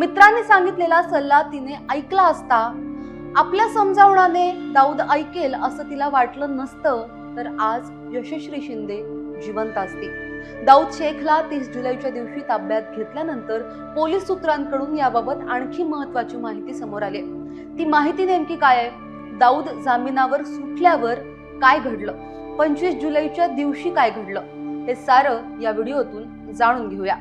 मित्रांनी सांगितलेला सल्ला तिने ऐकला असता आपल्या समजावण्याने दाऊद ऐकेल असं तिला वाटलं नसतं तर आज यशस्वी शिंदे जिवंत असती दाऊद शेखला तीस जुलैच्या दिवशी ताब्यात घेतल्यानंतर पोलीस सूत्रांकडून याबाबत आणखी महत्वाची माहिती समोर आली. ती माहिती नेमकी काय आहे? दाऊद जामिनावर सुटल्यावर काय घडलं? पंचवीस जुलैच्या दिवशी काय घडलं? हे सारं या व्हिडिओतून जाणून घेऊया.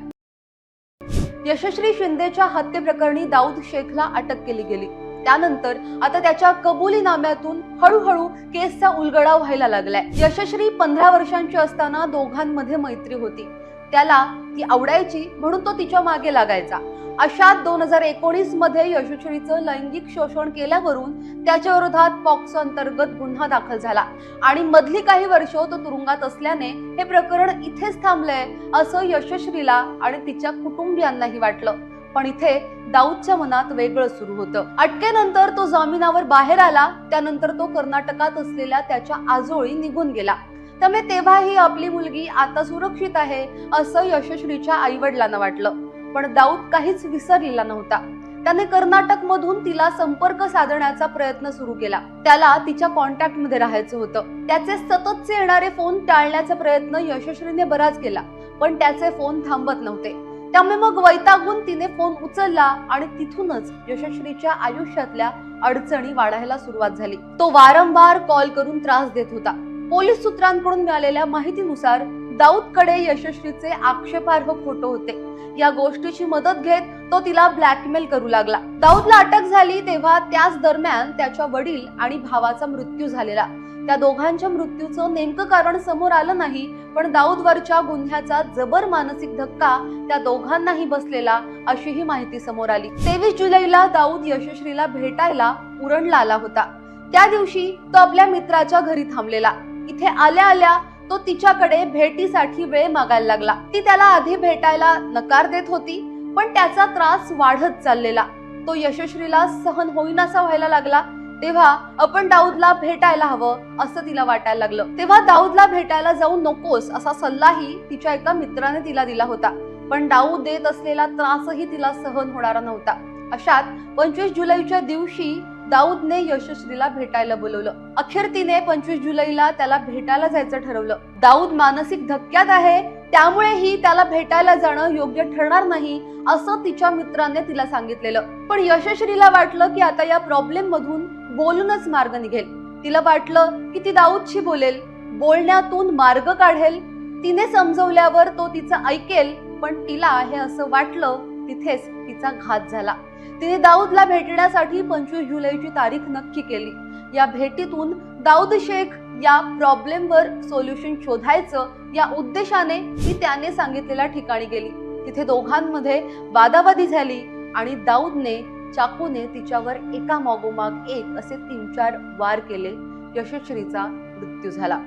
यशस्वी शिंदेच्या हत्येप्रकरणी दाऊद शेखला अटक केली गेली. त्यानंतर आता त्याच्या कबुलीनाम्यातून हळूहळू केसचा उलगडा व्हायला लागलाय. यशस्वी पंधरा वर्षांची असताना दोघांमध्ये मैत्री होती. त्याला ती आवडायची म्हणून तो तिच्यामागे लागायचा. अशात दोन हजार एकोणीसमध्ये यशस्वीचं लैंगिक शोषण केल्यावरून त्याच्या विरोधात पॉक्सो अंतर्गत गुन्हा दाखल झाला. आणि मधली काही वर्ष तो तुरुंगात असल्याने हे प्रकरण इथेच थांबलंय असं यशस्वीला आणि तिच्या कुटुंबियांनाही वाटलं. पण इथे दाऊदच्या मनात वेगळं सुरू होतं. अटकेनंतर तो जामिनावर बाहेर आला त्यानंतर तो कर्नाटकात असलेल्या त्याच्या आजोळी निघून गेला. त्यामुळे तेव्हाही आपली मुलगी आता सुरक्षित आहे असं यशस्वीच्या आई वडिलांना वाटलं. पण दाऊद काहीच विसरलेला नव्हता. त्याने कर्नाटक मधून तिला संपर्क साधण्याचा प्रयत्न सुरू केला. त्याला तिच्या कॉन्टॅक्टमध्ये राहायचं होतं. त्याचे सततचे येणारे फोन टाळण्याचा प्रयत्न यशस्वीने बराच केला पण त्याचे फोन थांबत नव्हते. त्यामुळे मग वैतागून तिने फोन उचलला आणि तिथूनच यशस्वीच्या आयुष्यातल्या अडचणी वाढायला सुरुवात झाली. तो वारंवार कॉल करून त्रास देत होता. पोलीस सूत्रांकडून मिळालेल्या माहितीनुसार दाऊदकडे यशस्वीचे आक्षेपार्ह फोटो होते. या गोष्टीची मदत घेत तो तिला ब्लॅकमेल करू लागला. दाऊदला अटक झाली तेव्हा त्याच दरम्यान त्याच्या वडील आणि भावाचा मृत्यू झालेला. त्या दोघांच्या मृत्यूचं नेमकं कारण समोर आलं नाही पण दाऊदवरच्या गुन्ह्याचा जबर मानसिक धक्का त्या दोघांनाही बसलेला अशी ही माहिती समोर आली. तेवीस जुलैला दाऊद यशस्वीला भेटायला उरणला आला होता. त्या दिवशी तो आपल्या मित्राच्या घरी थांबलेला. इथे आल्या आल्या तो तिच्याकडे भेटीसाठी वेळ मागायला लागला. ती त्याला आधी भेटायला नकार देत होती पण त्याचा त्रास वाढत चाललेला. तो यशस्वीला सहन होईनासा व्हायला लागला. तेव्हा आपण दाऊदला भेटायला हवं असं तिला वाटायला लागलं. तेव्हा दाऊदला भेटायला जाऊ नकोस असा सल्लाही तिच्या एका मित्राने तिला दिला होता. पण दाऊद देत असलेला त्रासही तिला सहन होणारा नव्हता. अशात पंचवीस जुलैच्या दिवशी दाऊदने यशस्वीला भेटायला बोलवलं. अखेर तिने पंचवीस जुलैला त्याला भेटायला जायचं ठरवलं. दाऊद मानसिक धक्क्यात आहे त्यामुळेही त्याला भेटायला जाणं योग्य ठरणार नाही असं तिच्या मित्राने तिला सांगितलेलं. पण यशश्रीला वाटलं की आता या प्रॉब्लेम मधून बोलूनच मार्ग निघेल. तिला वाटलं की ती दाऊदशी बोलेल बोलण्यातून मार्ग काढेल. तिने समजवल्यावर तो तिचं ऐकेल पण तिला हे असं वाटलं तिथेच तिचा घात झाला. तिने दाऊदला भेटण्यासाठी पंचवीस जुलैची तारीख नक्की केली. या भेटीतून दाऊद शेख या प्रॉब्लेमवर सोल्युशन शोधायचं या उद्देशाने ती त्याने सांगितलेल्या ठिकाणी गेली. तिथे दोघांमध्ये वादावादी झाली आणि दाऊदने चाकूने तिच्यावर एका मागोमाग एक असे तीन चार वार केले. यशस्वीचा मृत्यू झाला.